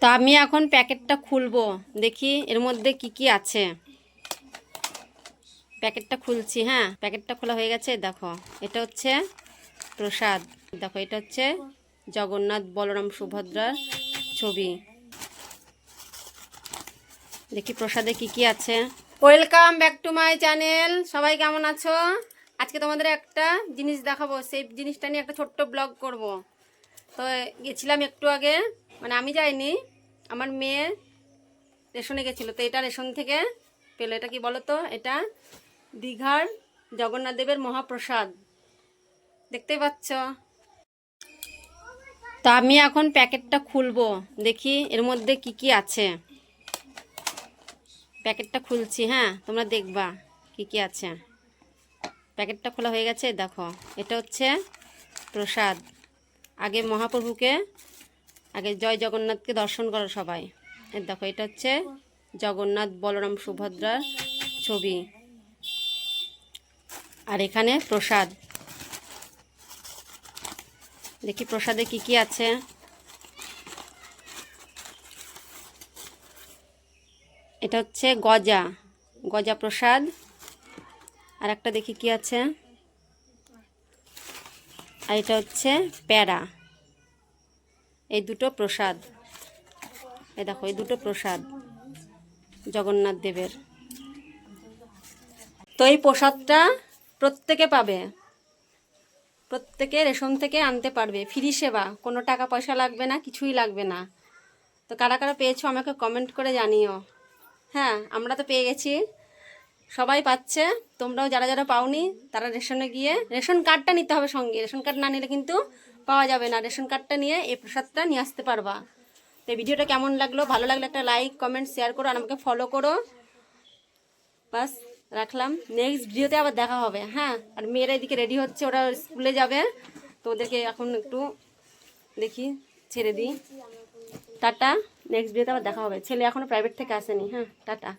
তো আমি এখন প্যাকেটটা খুলবো। দেখি এর মধ্যে কি কি আছে। প্যাকেটটা খুলছি হ্যাঁ? প্যাকেটটা খোলা হয়ে গেছে, দেখো। এটা হচ্ছে প্রসাদ। দেখো, এটা হচ্ছে জগন্নাথ বলরাম সুভদ্রার ছবি। দেখি প্রসাদে কি কি আছে। Welcome back to my channel. সবাই কেমন আছো? আজকে তোমাদের একটা জিনিস দেখাবো। সেই জিনিসটা নিয়ে একটা ছোট্ট ব্লগ করব। তো গেছিলাম একটু আগে। মানে আমি যাইনি, আমার মেয়ে রেশনে গেছিল, তো এটা রেশন থেকে পেল। এটা কি বলো তো এটা দীঘার জগন্নাথ দেবের মহাপ্রসাদ। দেখতেই পাচ্ছ? তা আমি এখন প্যাকেটটা খুলবো, দেখি এর মধ্যে কি কি আছে। প্যাকেটটা খুলছি হ্যাঁ তোমরা দেখবা কি কি আছে। প্যাকেটটা খোলা হয়ে গেছে, দেখো, এটা হচ্ছে প্রসাদ। আগে মহাপ্রভুকে আগে জয় জগন্নাথকে দর্শন করো সবাই। দেখো, এটা হচ্ছে জগন্নাথ বলরাম সুভদ্রার ছবি। আর এখানে প্রসাদ। দেখি প্রসাদে কি কি আছে। এটা হচ্ছে গজা গজা প্রসাদ। আর একটা দেখি কি আছে। আর এটা হচ্ছে প্যারা এই দুটো প্রসাদ। এই দেখো, এই দুটো প্রসাদ জগন্নাথ দেবের। তো এই প্রসাদটা প্রত্যেকে পাবে। প্রত্যেকে রেশন থেকে আনতে পারবে। ফ্রি সেবা, কোনো টাকা পয়সা লাগবে না, কিছুই লাগবে না। তো কারা কারা পেয়েছ আমাকে কমেন্ট করে জানিও। হ্যাঁ আমরা তো পেয়ে গেছি। সবাই পাচ্ছে। তোমরাও যারা যারা পাওনি, তারা রেশনে গিয়ে রেশন কার্ডটা নিতে হবে সঙ্গে। রেশন কার্ড না নিলে কিন্তু পাওয়া যাবে না। রেশন কার্ডটা নিয়ে এই প্রসাদটা নিয়ে আসতে পারবা। তো ভিডিওটা কেমন লাগল? ভালো লাগলে একটা লাইক কমেন্ট শেয়ার করো আর আমাকে ফলো করো। বাস, রাখলাম। নেক্সট ভিডিওতে আবার দেখা হবে। হ্যাঁ আর মেয়েরা এদিকে রেডি হচ্ছে, ওরা স্কুলে যাবে। তো ওদেরকে এখন একটু দেখি, ছেড়ে দিই। টাটা। নেক্সট ভিডিওতে আবার দেখা হবে। ছেলে এখনও প্রাইভেট থেকে আসেনি। হ্যাঁ টাটা।